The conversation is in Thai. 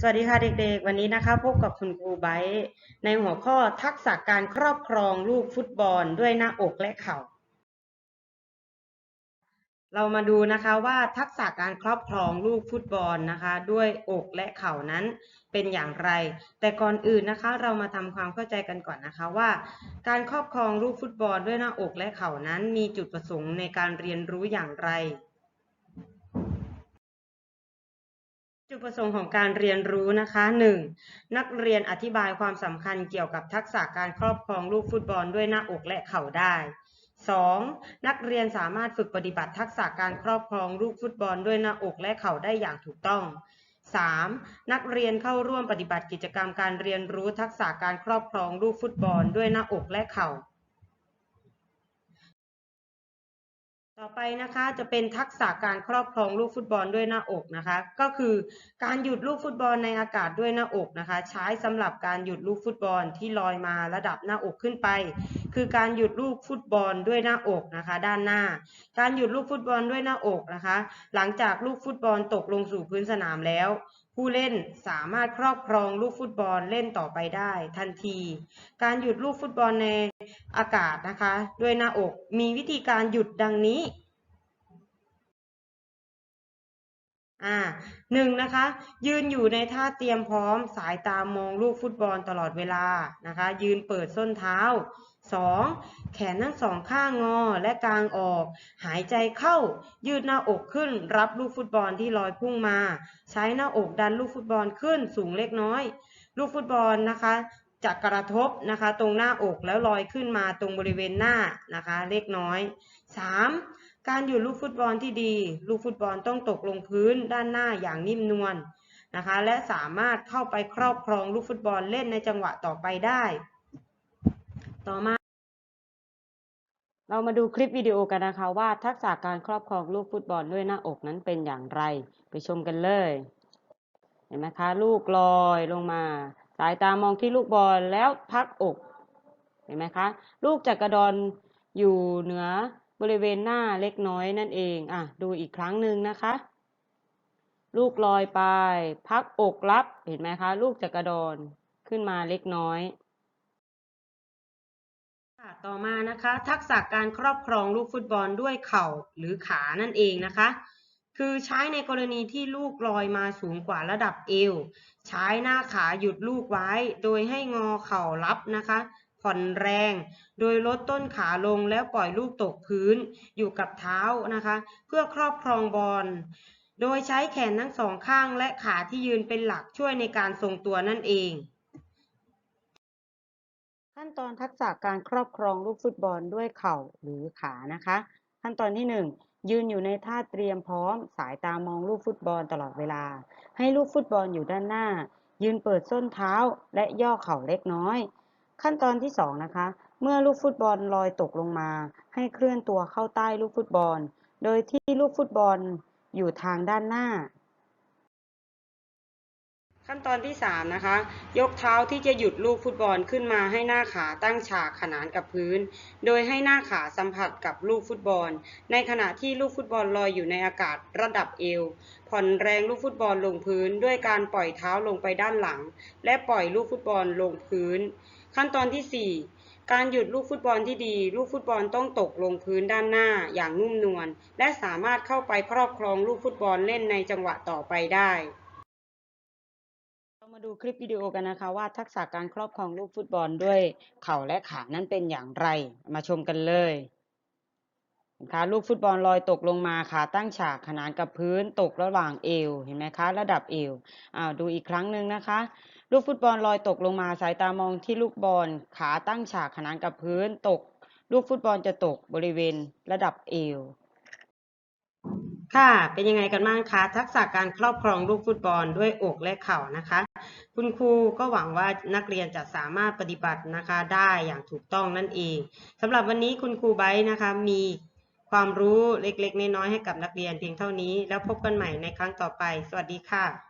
สวัสดีค่ะเด็กๆ วันนี้นะคะพบกับคุณครูไบร์ในหัวข้อทักษะการครอบครองลูกฟุตบอลด้วยหน้าอกและเข่า เรามาดูนะคะว่าทักษะการครอบครองลูกฟุตบอลนะคะ ด้วยอกและเข่านั้นเป็นอย่างไร แต่ก่อนอื่นนะคะเรามาทำความเข้าใจกันก่อนนะคะว่า การครอบครองลูกฟุตบอลด้วยหน้าอกและเข่านั้น มีจุดประสงค์ในการเรียนรู้อย่างไร จุดประสงค์ของการเรียนรู้นะคะ 1. นักเรียนอธิบายความสำคัญเกี่ยวกับทักษะการครอบครองลูกฟุตบอลด้วยหน้าอกและเข่าได้ 2. นักเรียนสามารถฝึกปฏิบัติทักษะการครอบครองลูกฟุตบอลด้วยหน้าอกและเข่าได้อย่างถูกต้อง 3. นักเรียนเข้าร่วมปฏิบัติกิจกรรมการเรียนรู้ทักษะการครอบครองลูกฟุตบอลด้วยหน้าอกและเข่า ต่อไปนะคะจะเป็นทักษะการครอบครองลูกฟุตบอลด้วยหน้าอกนะคะ ก็คือการหยุดลูกฟุตบอลในอากาศด้วยหน้าอกนะคะ ใช้สำหรับการหยุดลูกฟุตบอลที่ลอยมาระดับหน้าอกขึ้นไปคือการหยุดลูกฟุตบอลด้วยหน้าอกนะคะ ด้านหน้า การหยุดลูกฟุตบอลด้วยหน้าอกนะคะ หลังจากลูกฟุตบอลตกลงสู่พื้นสนามแล้ว ผู้เล่นสามารถครอบครองลูกฟุตบอลเล่นต่อไปได้ทันที การหยุดลูกฟุตบอลในอากาศนะคะ ด้วยหน้าอกมีวิธีการหยุดดังนี้อ่าหนึ่งนะคะ ยืนอยู่ในท่าเตรียมพร้อมสายตามองลูกฟุตบอลตลอดเวลานะคะ ยืนเปิดส้นเท้า 2. แขนทั้งสองข้างงอและกางออก หายใจเข้า ยืดหน้าอกขึ้น รับลูกฟุตบอลที่ลอยพุ่งมา ใช้หน้าอกดันลูกฟุตบอลขึ้นสูงเล็กน้อย ลูกฟุตบอลนะคะจะกระทบนะคะตรงหน้าอกแล้วลอยขึ้นมาตรงบริเวณหน้านะคะเล็กน้อย 3. การหยุดลูกฟุตบอลที่ดี ลูกฟุตบอลต้องตกลงพื้นด้านหน้าอย่างนิ่มนวลนะคะ และสามารถเข้าไปครอบครองลูกฟุตบอลเล่นในจังหวะต่อไปได้ ต่อมา เรามาดูคลิปวิดีโอกันนะคะว่าทักษะการครอบครองลูกฟุตบอลด้วยหน้าอกนั้นเป็นอย่างไร ไปชมกันเลย เห็นไหมคะ ลูกลอยลงมา สายตามองที่ลูกบอลแล้วพักอก เห็นไหมคะ ลูกจักรดอนอยู่เหนือบริเวณหน้าเล็กน้อยนั่นเองอะดูอีกครั้งหนึ่งนะคะ ลูกลอยไป พักอกรับเห็นไหมคะ ลูกจักรดอนขึ้นมาเล็กน้อย ต่อมานะคะ ทักษะการครอบครองลูกฟุตบอลด้วยเข่าหรือขานั่นเองนะคะ คือใช้ในกรณีที่ลูกลอยมาสูงกว่าระดับเอว ใช้หน้าขาหยุดลูกไว้ โดยให้งอเข่ารับนะคะ ผ่อนแรง โดยลดต้นขาลงแล้วปล่อยลูกตกพื้นอยู่กับเท้านะคะ เพื่อครอบครองบอลโดยใช้แขนทั้งสองข้างและขาที่ยืนเป็นหลักช่วยในการทรงตัวนั่นเอง ขั้นตอนทักษะการครอบครองลูกฟุตบอลด้วยเข่าหรือขานะคะ ขั้นตอนที่ 1 ยืนอยู่ในท่าเตรียมพร้อม สายตามองลูกฟุตบอลตลอดเวลา ให้ลูกฟุตบอลอยู่ด้านหน้า ยืนเปิดส้นเท้าและย่อเข่าเล็กน้อย ขั้นตอนที่ 2 นะคะ เมื่อลูกฟุตบอลลอยตกลงมา ให้เคลื่อนตัวเข้าใต้ลูกฟุตบอล โดยที่ลูกฟุตบอลอยู่ทางด้านหน้า ขั้นตอนที่ 3 นะคะ ยกเท้าที่จะหยุดลูกฟุตบอลขึ้นมาให้หน้าขาตั้งฉากขนานกับพื้น โดยให้หน้าขาสัมผัสกับลูกฟุตบอล ในขณะที่ลูกฟุตบอลลอยอยู่ในอากาศระดับเอว ผ่อนแรงลูกฟุตบอลลงพื้น ด้วยการปล่อยเท้าลงไปด้านหลัง และปล่อยลูกฟุตบอลลงพื้น ขั้นตอนที่ 4การหยุดลูกฟุตบอลที่ดี ลูกฟุตบอลต้องตกลงพื้นด้านหน้าอย่างนุ่มนวลและสามารถเข้าไปครอบครองลูกฟุตบอลเล่นในจังหวะต่อไปได้ เรามาดูคลิปวิดีโอกันนะคะว่าทักษะการครอบครองลูกฟุตบอลด้วยเข่าและขานั้นเป็นอย่างไร มาชมกันเลยนะคะลูกฟุตบอลลอยตกลงมาขาตั้งฉากขนานกับพื้นตกระหว่างเอวเห็นไหมคะ ระดับเอวอ้าวดูอีกครั้งหนึ่งนะคะ ลูกฟุตบอลลอยตกลงมาสายตามองที่ลูกบอลขาตั้งฉากขนานกับพื้นตก ลูกฟุตบอลจะตกบริเวณระดับเอว ค่ะ เป็นยังไงกันบ้างคะ ทักษะการครอบครองลูกฟุตบอลด้วยอกและเข่านะคะ คุณครูก็หวังว่านักเรียนจะสามารถปฏิบัตินะคะได้อย่างถูกต้องนั่นเองสำหรับวันนี้คุณครูไบร์นะคะมีความรู้เล็กๆ น้อยๆให้กับนักเรียนเพียงเท่านี้ แล้วพบกันใหม่ในครั้งต่อไป สวัสดีค่ะ